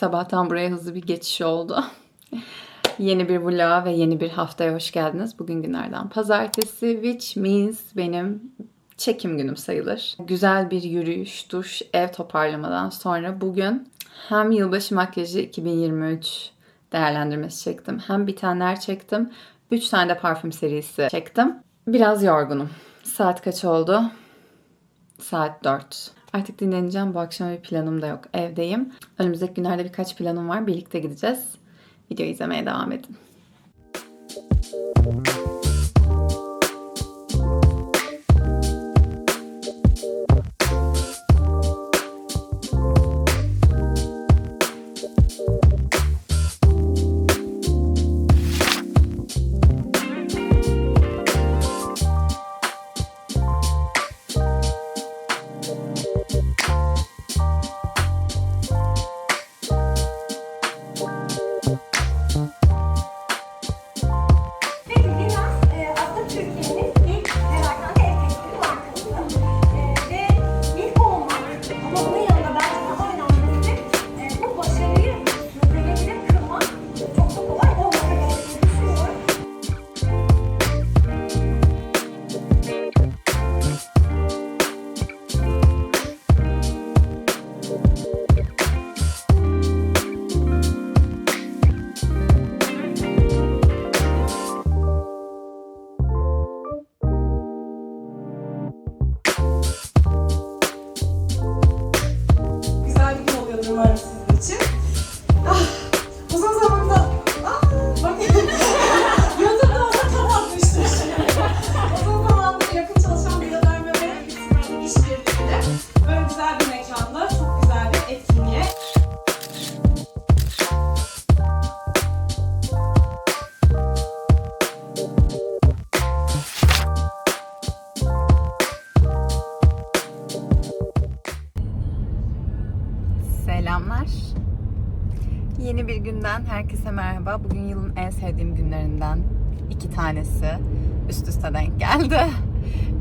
Sabahtan buraya hızlı bir geçiş oldu. yeni bir vloga ve yeni bir haftaya hoş geldiniz. Bugün günlerden pazartesi, which means benim çekim günüm sayılır. Güzel bir yürüyüş, duş, ev toparlamadan sonra bugün hem yılbaşı makyajı 2023 değerlendirmesi çektim. Hem bitenler çektim. 3 tane de parfüm serisi çektim. Biraz yorgunum. Saat kaç oldu? Saat 4. Artık dinleneceğim. Bu akşam bir planım da yok. Evdeyim. Önümüzdeki günlerde birkaç planım var. Birlikte gideceğiz. Video izlemeye devam edin.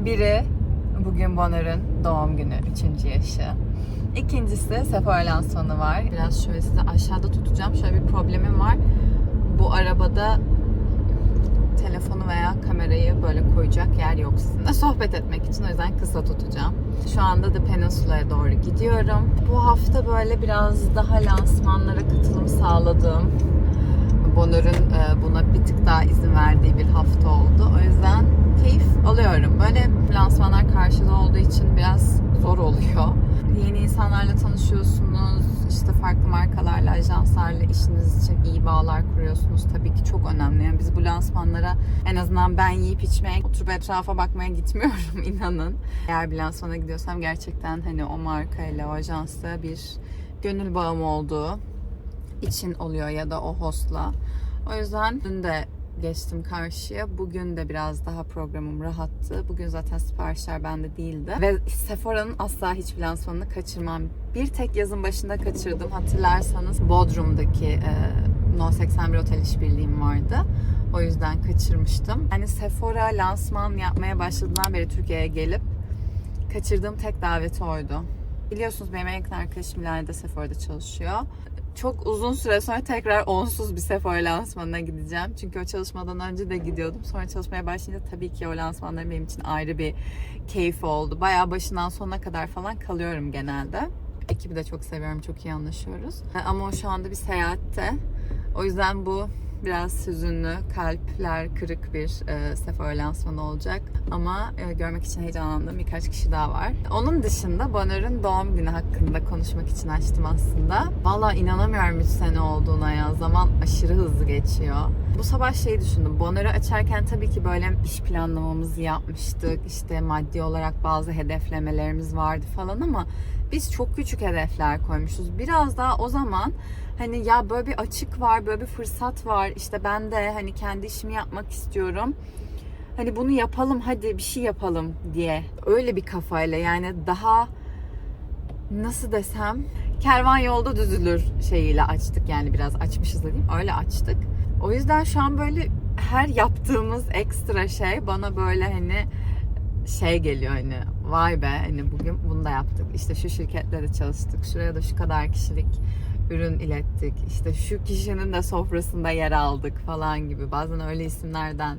Biri bugün Bonor'un doğum günü, üçüncü yaşı. İkincisi Sephora lansmanı var. Biraz şöyle size aşağıda tutacağım. Şöyle bir problemim var. Bu arabada telefonu veya kamerayı böyle koyacak yer yok sizinle sohbet etmek için. O yüzden kısa tutacağım. Şu anda da Peninsula'ya doğru gidiyorum. Bu hafta böyle biraz daha lansmanlara katılım sağladığım, Bonor'un e, buna bir tık daha izin verdiği bir hafta oldu. O yüzden keyif alıyorum. Böyle lansmanlar karşıda olduğu için biraz zor oluyor. Yeni insanlarla tanışıyorsunuz. işte farklı markalarla, ajanslarla işiniz için iyi bağlar kuruyorsunuz. Tabii ki çok önemli. Yani biz bu lansmanlara en azından ben yiyip içmeye, oturup etrafa bakmaya gitmiyorum inanın. Eğer bir lansmana gidiyorsam gerçekten hani o markayla, o ajansla bir gönül bağım olduğu için oluyor ya da o hostla. O yüzden dün de geçtim karşıya. Bugün de biraz daha programım rahattı. Bugün zaten siparişler bende değildi. Ve Sephora'nın asla hiçbir lansmanını kaçırmam. Bir tek yazın başında kaçırdım. Hatırlarsanız Bodrum'daki e, No 81 Otel işbirliğim vardı. O yüzden kaçırmıştım. Yani Sephora lansman yapmaya başladığından beri Türkiye'ye gelip kaçırdığım tek daveti oydu. Biliyorsunuz benim en yakın arkadaşım İlayda Sephora'da çalışıyor. Çok uzun süre sonra tekrar onsuz bir Sephora lansmanına gideceğim. Çünkü o çalışmadan önce de gidiyordum. Sonra çalışmaya başlayınca tabii ki o lansmanlar benim için ayrı bir keyif oldu. Bayağı başından sonuna kadar falan kalıyorum genelde. Ekibi de çok seviyorum, çok iyi anlaşıyoruz. Ama o şu anda bir seyahatte. O yüzden bu biraz hüzünlü, kalpler kırık bir e, Sephora lansmanı olacak. Ama e, görmek için heyecanlandığım birkaç kişi daha var. Onun dışında Bonor'un doğum günü hakkında konuşmak için açtım aslında. Valla inanamıyorum 3 sene olduğuna ya. Zaman aşırı hızlı geçiyor. Bu sabah şey düşündüm. Bonor'u açarken tabii ki böyle iş planlamamızı yapmıştık. İşte maddi olarak bazı hedeflemelerimiz vardı falan ama biz çok küçük hedefler koymuşuz. Biraz daha o zaman hani ya böyle bir açık var, böyle bir fırsat var. İşte ben de hani kendi işimi yapmak istiyorum. Hani bunu yapalım hadi bir şey yapalım diye. Öyle bir kafayla yani daha nasıl desem kervan yolda düzülür şeyiyle açtık yani biraz açmışız dedim öyle açtık. O yüzden şu an böyle her yaptığımız ekstra şey bana böyle hani şey geliyor hani vay be hani bugün bunu da yaptık. İşte şu şirketle de çalıştık. Şuraya da şu kadar kişilik ürün ilettik. İşte şu kişinin de sofrasında yer aldık falan gibi. Bazen öyle isimlerden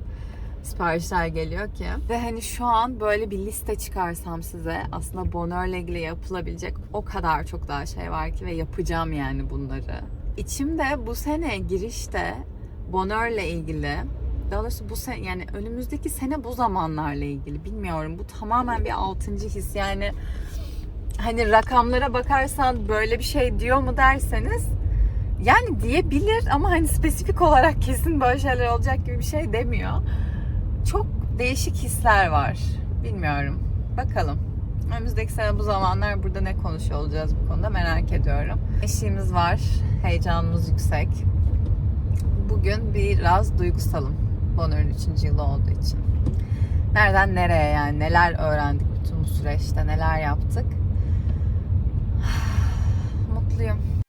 siparişler geliyor ki. Ve hani şu an böyle bir liste çıkarsam size aslında Bonheur'le ilgili yapılabilecek o kadar çok daha şey var ki ve yapacağım yani bunları. İçimde bu sene girişte Bonheur'le ilgili daha doğrusu bu sene yani önümüzdeki sene bu zamanlarla ilgili bilmiyorum. Bu tamamen bir altıncı his yani hani rakamlara bakarsan böyle bir şey diyor mu derseniz yani diyebilir ama hani spesifik olarak kesin böyle şeyler olacak gibi bir şey demiyor. Çok değişik hisler var. Bilmiyorum. Bakalım. Önümüzdeki sene bu zamanlar burada ne konuşuyor olacağız bu konuda merak ediyorum. Eşiğimiz var. Heyecanımız yüksek. Bugün biraz duygusalım. Bonheur'un 3. yılı olduğu için. Nereden nereye yani neler öğrendik bütün bu süreçte neler yaptık. завжди.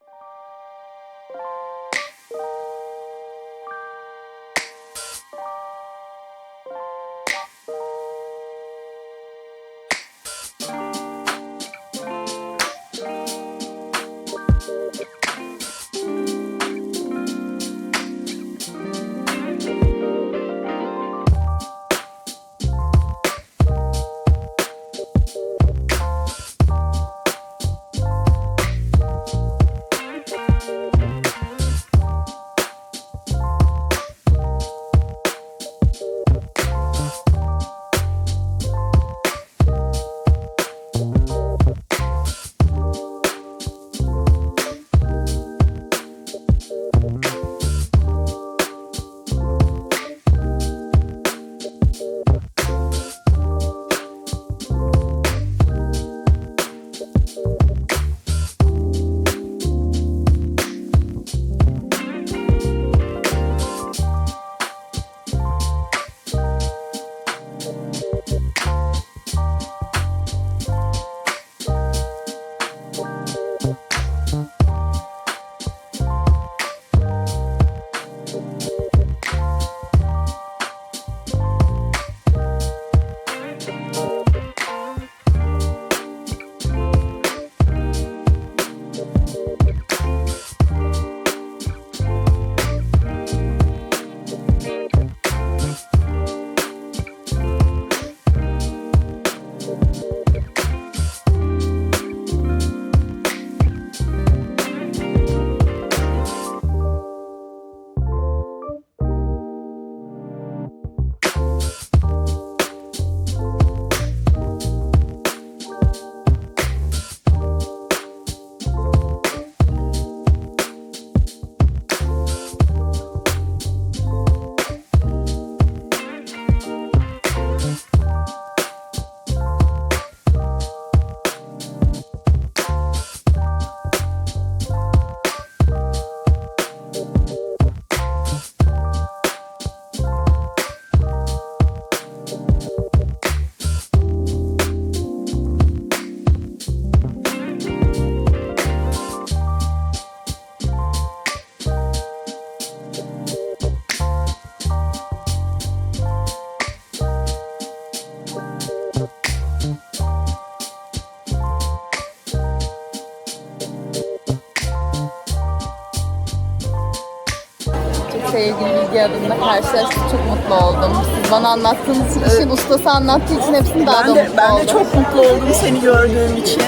Karşılaştık. Çok mutlu oldum. Siz bana anlattığınız işin ustası anlattığı için hepsini daha da Ben de, mutlu ben de oldum. çok mutlu oldum seni gördüğüm için.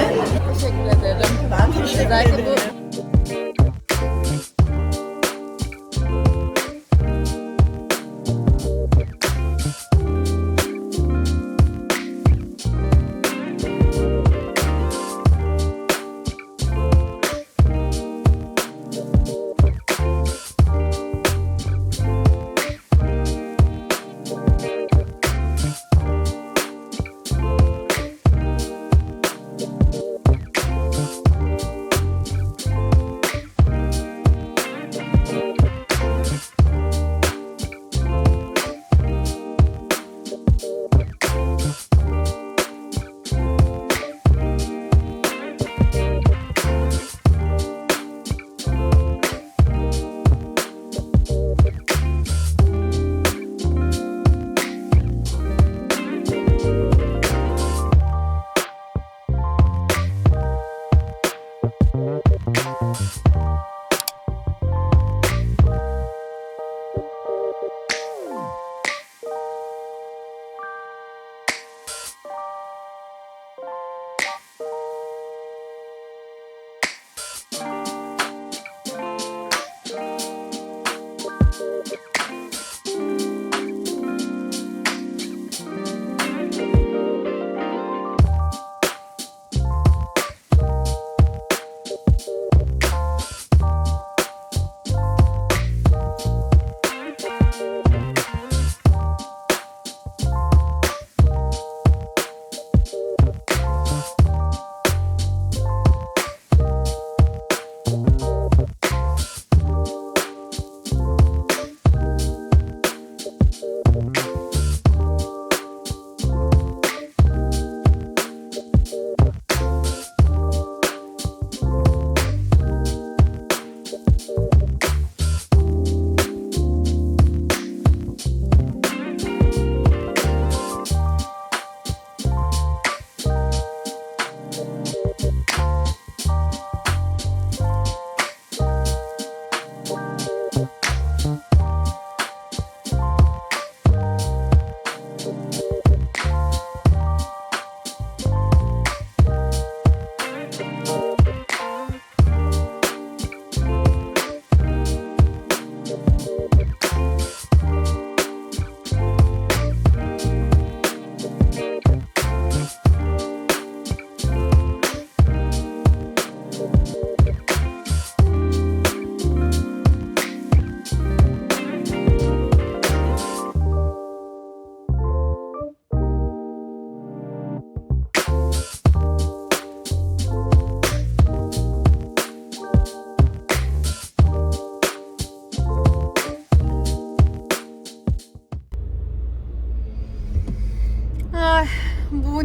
teşekkür ederim. Ben teşekkür Özellikle ederim.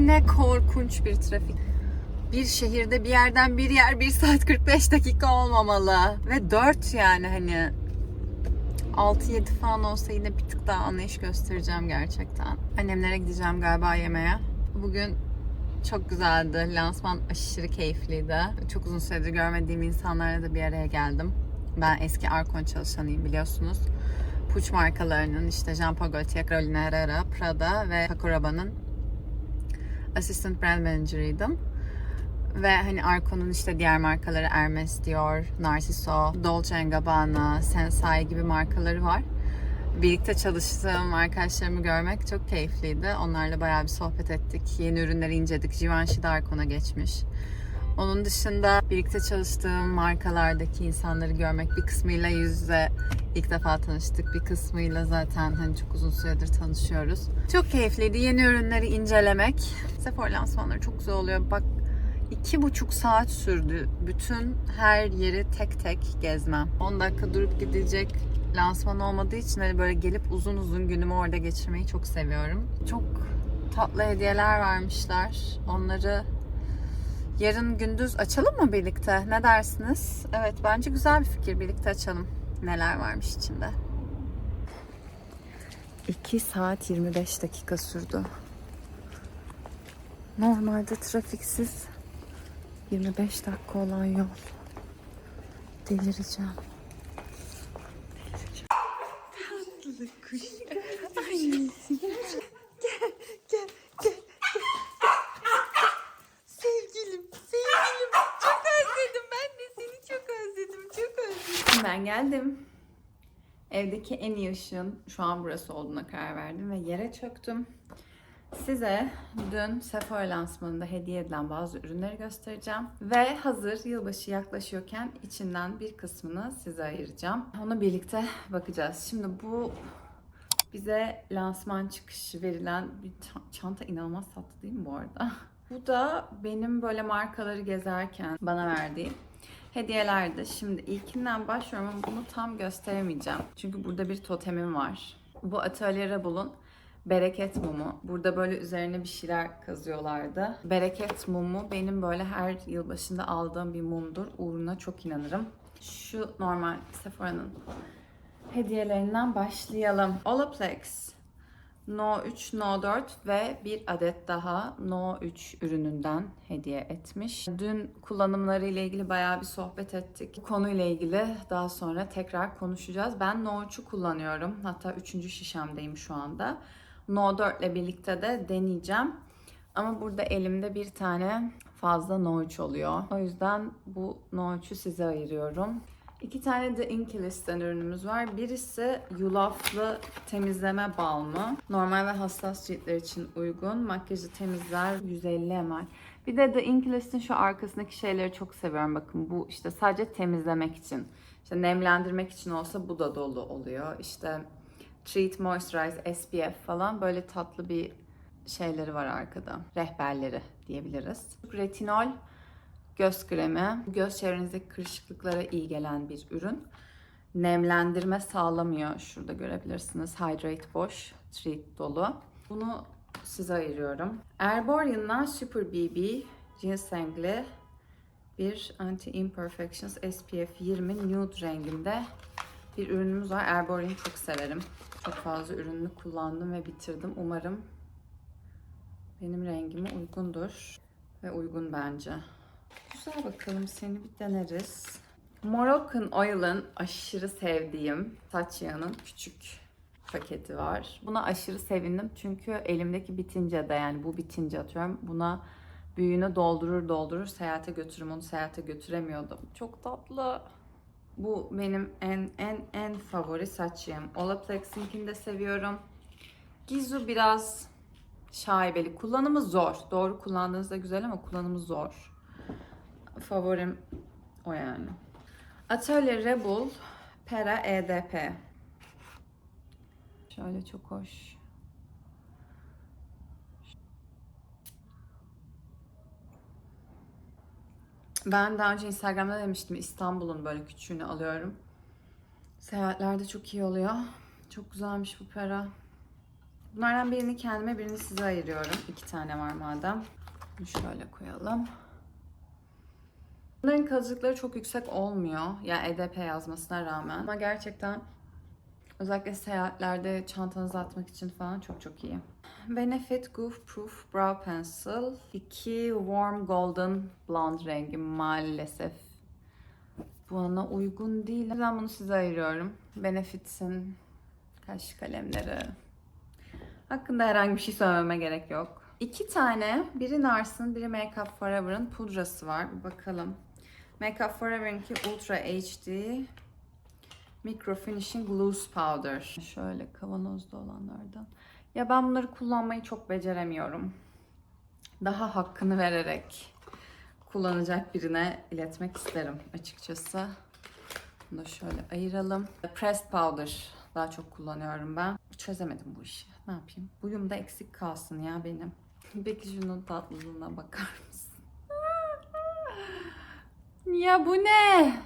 Ne korkunç bir trafik. Bir şehirde bir yerden bir yer 1 saat 45 dakika olmamalı. Ve 4 yani hani 6-7 falan olsa yine bir tık daha anlayış göstereceğim gerçekten. Annemlere gideceğim galiba yemeğe. Bugün çok güzeldi. Lansman aşırı keyifliydi. Çok uzun süredir görmediğim insanlarla da bir araya geldim. Ben eski Arkon çalışanıyım biliyorsunuz. Puç markalarının işte Jean Paul Gaultier, Carolina Herrera, Prada ve Paco Rabanne'ın assistant brand manager'ıydım. Ve hani Arco'nun işte diğer markaları Hermes, Dior, Narciso, Dolce Gabbana, Sensai gibi markaları var. Birlikte çalıştığım arkadaşlarımı görmek çok keyifliydi. Onlarla bayağı bir sohbet ettik. Yeni ürünleri inceledik. Givenchy de Arcon'a geçmiş. Onun dışında birlikte çalıştığım markalardaki insanları görmek bir kısmıyla yüz yüze ilk defa tanıştık. Bir kısmıyla zaten hani çok uzun süredir tanışıyoruz. Çok keyifliydi. Yeni ürünleri incelemek. Sephora lansmanları çok güzel oluyor. Bak iki buçuk saat sürdü. Bütün her yeri tek tek gezmem. 10 dakika durup gidecek lansman olmadığı için hani böyle gelip uzun uzun günümü orada geçirmeyi çok seviyorum. Çok tatlı hediyeler vermişler. Onları yarın gündüz açalım mı birlikte? Ne dersiniz? Evet bence güzel bir fikir. Birlikte açalım. Neler varmış içinde. 2 saat 25 dakika sürdü. Normalde trafiksiz 25 dakika olan yol. Delireceğim. Tatlı kuş. Annesi. Gel, gel, gel. Sevgilim, sevgilim. Çok özledim. Ben de seni çok özledim, çok özledim. Ben geldim. Evdeki en iyi ışığın şu an burası olduğuna karar verdim ve yere çöktüm. Size dün Sephora lansmanında hediye edilen bazı ürünleri göstereceğim. Ve hazır yılbaşı yaklaşıyorken içinden bir kısmını size ayıracağım. Onu birlikte bakacağız. Şimdi bu bize lansman çıkışı verilen bir ça- çanta inanılmaz tatlı değil mi bu arada? Bu da benim böyle markaları gezerken bana verdiği hediyelerdi. Şimdi ilkinden başlıyorum ama bunu tam gösteremeyeceğim. Çünkü burada bir totemim var. Bu Atölye Rebel'un bereket mumu. Burada böyle üzerine bir şeyler kazıyorlardı. Bereket mumu benim böyle her yılbaşında aldığım bir mumdur. Uğruna çok inanırım. Şu normal Sephora'nın hediyelerinden başlayalım. Olaplex No 3, No 4 ve bir adet daha No 3 ürününden hediye etmiş. Dün kullanımları ile ilgili bayağı bir sohbet ettik. Bu konuyla ilgili daha sonra tekrar konuşacağız. Ben No 3'ü kullanıyorum. Hatta 3. şişemdeyim şu anda. No 4 ile birlikte de deneyeceğim. Ama burada elimde bir tane fazla No 3 oluyor. O yüzden bu No 3'ü size ayırıyorum. İki tane de Inkilist'ten ürünümüz var. Birisi yulaflı temizleme balmı. Normal ve hassas ciltler için uygun. Makyajı temizler 150 ml. Bir de The Inkilist'in şu arkasındaki şeyleri çok seviyorum. Bakın bu işte sadece temizlemek için. İşte nemlendirmek için olsa bu da dolu oluyor. İşte Treat, Moisturize, SPF falan böyle tatlı bir şeyleri var arkada. Rehberleri diyebiliriz. Retinol göz kremi. Göz çevrenizdeki kırışıklıklara iyi gelen bir ürün. Nemlendirme sağlamıyor. Şurada görebilirsiniz. Hydrate Wash, Treat dolu. Bunu size ayırıyorum. Erborian'dan Super BB ginsengli bir Anti-Imperfections SPF 20 nude renginde bir ürünümüz var. Erborian'ı çok severim. Çok fazla ürününü kullandım ve bitirdim. Umarım benim rengime uygundur. Ve uygun bence. Güzel bakalım seni bir deneriz. Moroccan Oil'ın aşırı sevdiğim saç yağının küçük paketi var. Buna aşırı sevindim çünkü elimdeki bitince de yani bu bitince atıyorum buna büyüğünü doldurur doldurur seyahate götürürüm onu seyahate götüremiyordum. Çok tatlı. Bu benim en en en favori saç yağım. Olaplex'inkini de seviyorum. Gizu biraz şaibeli. Kullanımı zor. Doğru kullandığınızda güzel ama kullanımı zor. Favorim o yani. Atölye Rebel Pera EDP. Şöyle çok hoş. Ben daha önce Instagram'da demiştim İstanbul'un böyle küçüğünü alıyorum. Seyahatlerde çok iyi oluyor. Çok güzelmiş bu pera. Bunlardan birini kendime, birini size ayırıyorum. İki tane var madem. Bunu şöyle koyalım. Bunların kalıcılıkları çok yüksek olmuyor. Yani EDP yazmasına rağmen. Ama gerçekten özellikle seyahatlerde çantanızı atmak için falan çok çok iyi. Benefit Goof Proof Brow Pencil. 2 Warm Golden Blonde rengi maalesef. Bana uygun değil. Ben bunu size ayırıyorum. Benefit'in kaş kalemleri. Hakkında herhangi bir şey söylememe gerek yok. İki tane, biri Nars'ın, biri Make Up Forever'ın pudrası var. Bir bakalım. Make Up Forever'ınki Ultra HD Micro Finishing Loose Powder. Şöyle kavanozda olanlardan. Ya ben bunları kullanmayı çok beceremiyorum. Daha hakkını vererek kullanacak birine iletmek isterim açıkçası. Bunu da şöyle ayıralım. Pressed Powder daha çok kullanıyorum ben. Çözemedim bu işi. Ne yapayım? Buyum da eksik kalsın ya benim. Peki şunun tatlılığına bakar? Ya bu ne?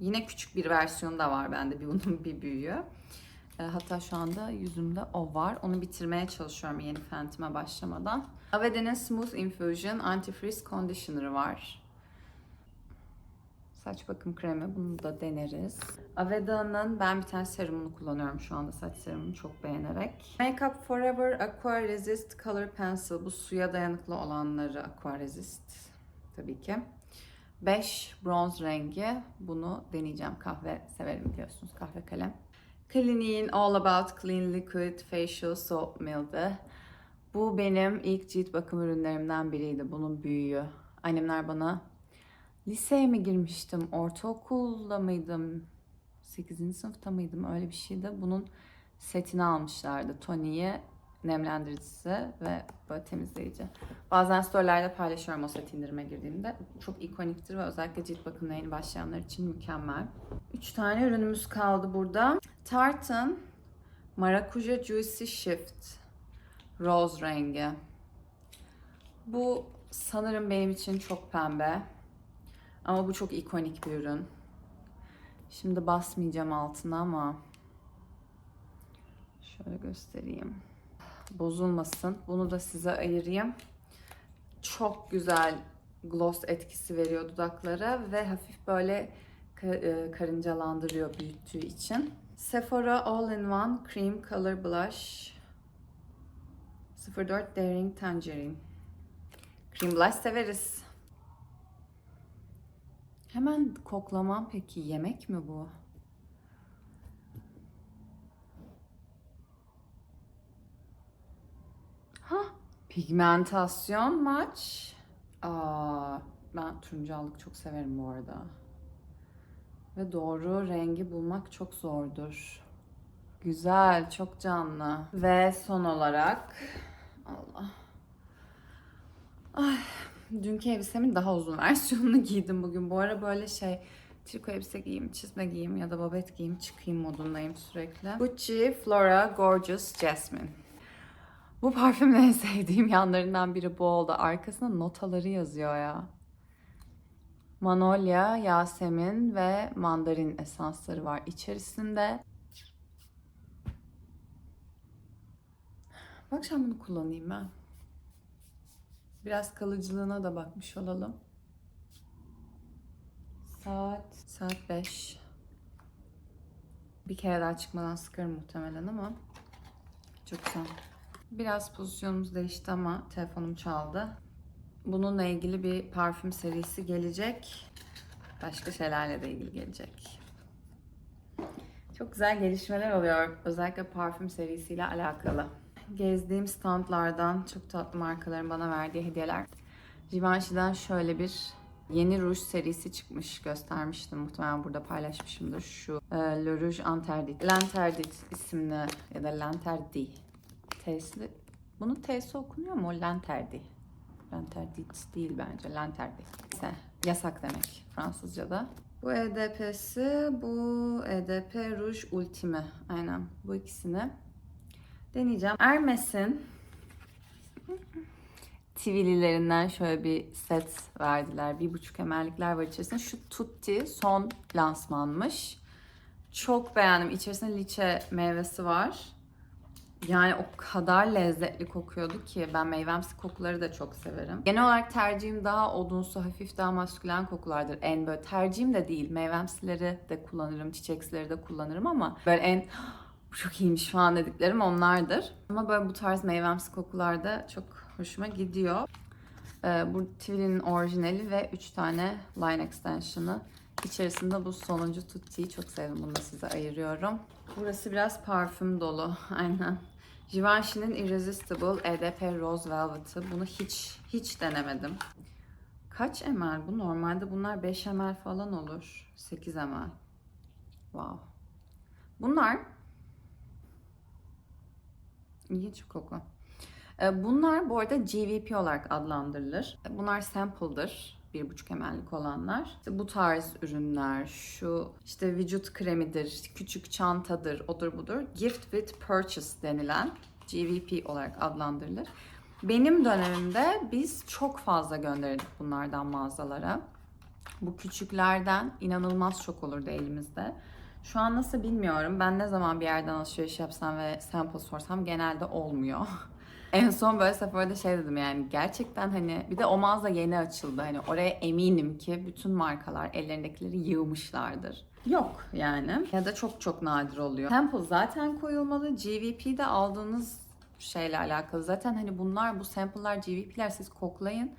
Yine küçük bir versiyonu da var bende. Bir bunun bir büyüğü. E, Hatta şu anda yüzümde o var. Onu bitirmeye çalışıyorum yeni Fentim'e başlamadan. Avede'nin Smooth Infusion Anti-Frizz Conditioner'ı var. Saç bakım kremi. Bunu da deneriz. Aveda'nın ben bir tane serumunu kullanıyorum şu anda. Saç serumunu çok beğenerek. Make Up Forever Aqua Resist Color Pencil. Bu suya dayanıklı olanları Aqua Resist. Tabii ki. 5 bronz rengi. Bunu deneyeceğim. Kahve severim biliyorsunuz. Kahve kalem. Clinique'in All About Clean Liquid Facial Soap Milk'ı. Bu benim ilk cilt bakım ürünlerimden biriydi. Bunun büyüğü. Annemler bana liseye mi girmiştim, ortaokulda mıydım, 8. sınıfta mıydım öyle bir şeydi. Bunun setini almışlardı. Tony'ye nemlendiricisi ve böyle temizleyici. Bazen storylerde paylaşıyorum o set indirime girdiğimde. Çok ikoniktir ve özellikle cilt bakımına yeni başlayanlar için mükemmel. 3 tane ürünümüz kaldı burada. Tarte'ın Maracuja Juicy Shift Rose rengi. Bu sanırım benim için çok pembe. Ama bu çok ikonik bir ürün. Şimdi basmayacağım altına ama şöyle göstereyim. Bozulmasın. Bunu da size ayırayım. Çok güzel gloss etkisi veriyor dudaklara ve hafif böyle e, karıncalandırıyor büyüttüğü için. Sephora All-in-One Cream Color Blush 04 Daring Tangerine. Cream blush severiz. Hemen koklamam peki yemek mi bu? Ha, pigmentasyon maç. Ben turuncu çok severim bu arada. Ve doğru rengi bulmak çok zordur. Güzel, çok canlı. Ve son olarak Allah. Ay, dünkü elbisemin daha uzun versiyonunu giydim bugün. Bu ara böyle şey triko elbise giyeyim, çizme giyeyim ya da babet giyeyim, çıkayım modundayım sürekli. Gucci Flora Gorgeous Jasmine. Bu parfümün en sevdiğim yanlarından biri bu oldu. Arkasında notaları yazıyor ya. Manolya, Yasemin ve mandarin esansları var içerisinde. Bu akşam bunu kullanayım ben. Biraz kalıcılığına da bakmış olalım. Saat saat 5. Bir kere daha çıkmadan sıkarım muhtemelen ama çok güzel. Biraz pozisyonumuz değişti ama telefonum çaldı. Bununla ilgili bir parfüm serisi gelecek. Başka şeylerle de ilgili gelecek. Çok güzel gelişmeler oluyor. Özellikle parfüm serisiyle alakalı. Gezdiğim standlardan çok tatlı markaların bana verdiği hediyeler. Givenchy'den şöyle bir yeni ruj serisi çıkmış. Göstermiştim. Muhtemelen burada paylaşmışımdır. Şu e, Le Rouge Interdit. L'Interdit isimli ya da L'Interdit. T'si, bunun T'si okunuyor mu? L'Interdit. L'Interdit değil bence. L'Interdit. Neyse, yasak demek Fransızca'da. Bu EDP'si, bu EDP Rouge Ultime. Aynen bu ikisini deneyeceğim. Hermes'in Tivililerinden şöyle bir set verdiler. Bir buçuk emellikler var içerisinde. Şu Tutti son lansmanmış. Çok beğendim. İçerisinde liçe meyvesi var. Yani o kadar lezzetli kokuyordu ki ben meyvemsi kokuları da çok severim. Genel olarak tercihim daha odunsu, hafif daha maskülen kokulardır. En böyle tercihim de değil. Meyvemsileri de kullanırım, çiçeksileri de kullanırım ama böyle en bu çok iyiymiş falan dediklerim onlardır. Ama böyle bu tarz meyvemsi kokular da çok hoşuma gidiyor. Ee, bu Tivoli'nin orijinali ve 3 tane line extension'ı. İçerisinde bu sonuncu tuttiği çok sevdim. Bunu da size ayırıyorum. Burası biraz parfüm dolu. Aynen. Givenchy'nin Irresistible EDP Rose Velvet'ı. Bunu hiç hiç denemedim. Kaç ml bu? Normalde bunlar 5 ml falan olur. 8 ml. Wow. Bunlar İlginç bir koku. Ee, Bunlar bu arada GVP olarak adlandırılır. Bunlar sample'dır. 1,5 ml'lik olanlar. İşte bu tarz ürünler, şu işte vücut kremidir, küçük çantadır, odur budur. Gift with purchase denilen GVP olarak adlandırılır. Benim dönemimde biz çok fazla gönderirdik bunlardan mağazalara. Bu küçüklerden inanılmaz çok olurdu elimizde. Şu an nasıl bilmiyorum. Ben ne zaman bir yerden alışveriş yapsam ve sample sorsam genelde olmuyor. en son böyle Sephora'da şey dedim yani gerçekten hani bir de o mağaza yeni açıldı. Hani oraya eminim ki bütün markalar ellerindekileri yığmışlardır. Yok yani. Ya da çok çok nadir oluyor. Sample zaten koyulmalı. GVP'de aldığınız şeyle alakalı. Zaten hani bunlar bu sample'lar GVP'ler siz koklayın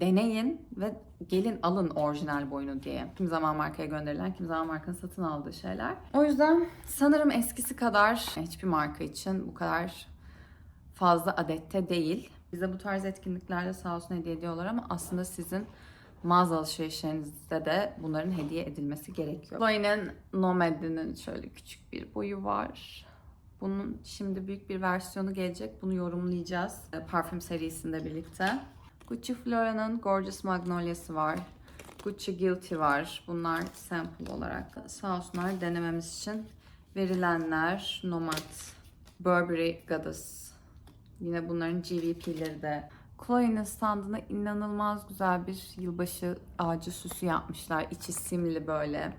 deneyin ve gelin alın orijinal boyunu diye. Kim zaman markaya gönderilen, kim zaman markanın satın aldığı şeyler. O yüzden sanırım eskisi kadar hiçbir marka için bu kadar fazla adette değil. Bize bu tarz etkinliklerde sağ olsun hediye ediyorlar ama aslında sizin mağaza alışverişlerinizde de bunların hediye edilmesi gerekiyor. Chloe'nin Nomad'inin şöyle küçük bir boyu var. Bunun şimdi büyük bir versiyonu gelecek. Bunu yorumlayacağız. e, Parfüm serisinde birlikte. Gucci Flora'nın Gorgeous Magnolia'sı var. Gucci Guilty var. Bunlar sample olarak sağ olsunlar denememiz için verilenler. Nomad, Burberry Goddess. Yine bunların GVP'leri de. Chloe'nin standına inanılmaz güzel bir yılbaşı ağacı süsü yapmışlar. İçi simli böyle.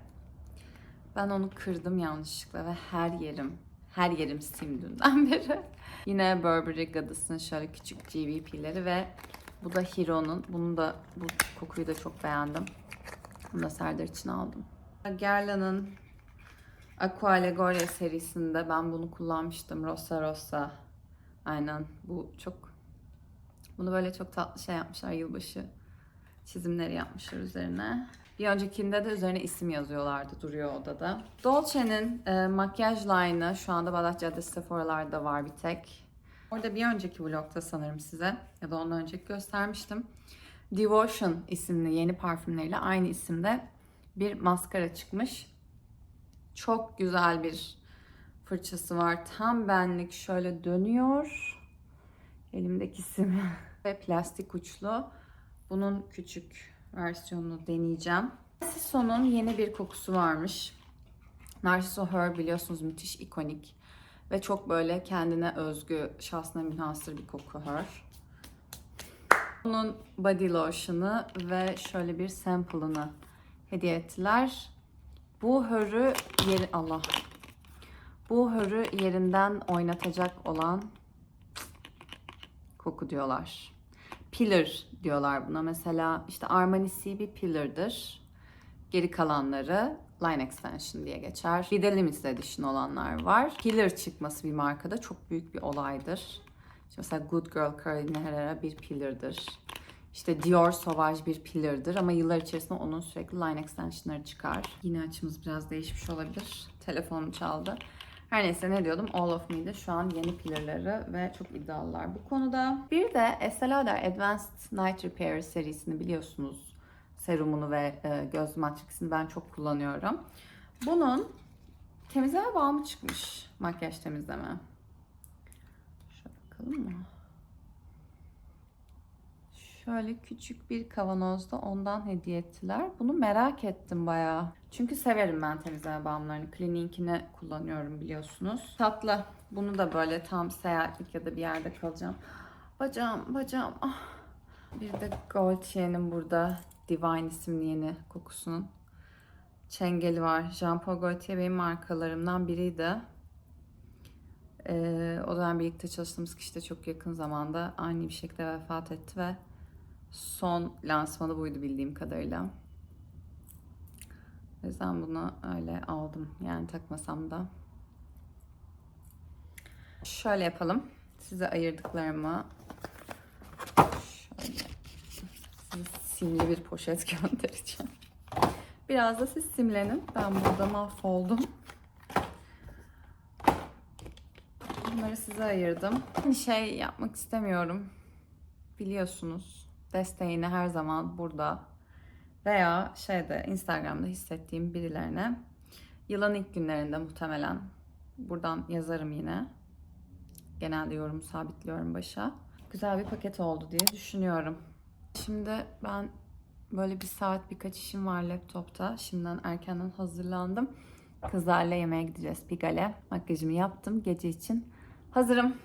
Ben onu kırdım yanlışlıkla ve her yerim, her yerim sim dünden beri. Yine Burberry Goddess'ın şöyle küçük GVP'leri ve bu da Hero'nun. Bunu da bu kokuyu da çok beğendim. Bunu da Serdar için aldım. Guerlain'ın Aqua Allegoria serisinde ben bunu kullanmıştım. Rosa Rosa. Aynen. Bu çok bunu böyle çok tatlı şey yapmışlar yılbaşı çizimleri yapmışlar üzerine. Bir öncekinde de üzerine isim yazıyorlardı duruyor odada. Dolce'nin e, makyaj line'ı şu anda Bağdat Caddesi Sephora'larda var bir tek. Orada bir önceki vlogta sanırım size ya da ondan önceki göstermiştim. Devotion isimli yeni parfümleriyle aynı isimde bir maskara çıkmış. Çok güzel bir fırçası var. Tam benlik şöyle dönüyor. Elimdeki sim ve plastik uçlu. Bunun küçük versiyonunu deneyeceğim. Narcisso'nun yeni bir kokusu varmış. Narciso Her biliyorsunuz müthiş ikonik ve çok böyle kendine özgü, şahsına münhasır bir koku Her. Bunun body lotion'ı ve şöyle bir sample'ını hediye ettiler. Bu hörü yeri Allah. Bu hörü yerinden oynatacak olan koku diyorlar. Pillar diyorlar buna. Mesela işte Armani C bir pillar'dır. Geri kalanları line extension diye geçer. Bir de limited edition olanlar var. Pillar çıkması bir markada çok büyük bir olaydır. İşte mesela Good Girl Carolina Herrera bir pillar'dır. İşte Dior Sauvage bir pillar'dır ama yıllar içerisinde onun sürekli line extensionları çıkar. Yine açımız biraz değişmiş olabilir. Telefonum çaldı. Her neyse ne diyordum? All of Me'de şu an yeni pillarları ve çok iddialılar bu konuda. Bir de Estee Lauder Advanced Night Repair serisini biliyorsunuz. Serumunu ve e, göz matrixini ben çok kullanıyorum. Bunun temizleme balmı çıkmış. Makyaj temizleme. Şöyle bakalım mı? Şöyle küçük bir kavanozda ondan hediye ettiler. Bunu merak ettim bayağı. Çünkü severim ben temizleme balmlarını. Clinique'ini kullanıyorum biliyorsunuz. Tatlı. Bunu da böyle tam seyahatlik ya da bir yerde kalacağım. Bacağım, bacağım. Ah. Bir de Gaultier'in burada Divine isimli yeni kokusunun çengeli var. Jean Paul Gaultier benim markalarımdan biriydi. Ee, o dönem birlikte çalıştığımız kişi de çok yakın zamanda ani bir şekilde vefat etti ve son lansmanı buydu bildiğim kadarıyla. O yüzden bunu öyle aldım. Yani takmasam da. Şöyle yapalım. Size ayırdıklarımı simli bir poşet göndereceğim. Biraz da siz simlenin. Ben burada mahvoldum. Bunları size ayırdım. Bir şey yapmak istemiyorum. Biliyorsunuz. Desteğini her zaman burada veya şeyde Instagram'da hissettiğim birilerine yılın ilk günlerinde muhtemelen buradan yazarım yine. Genelde yorum sabitliyorum başa. Güzel bir paket oldu diye düşünüyorum. Şimdi ben böyle bir saat birkaç işim var laptopta. Şimdiden erkenden hazırlandım. Kızlarla yemeğe gideceğiz Pigal'e. Makyajımı yaptım gece için. Hazırım.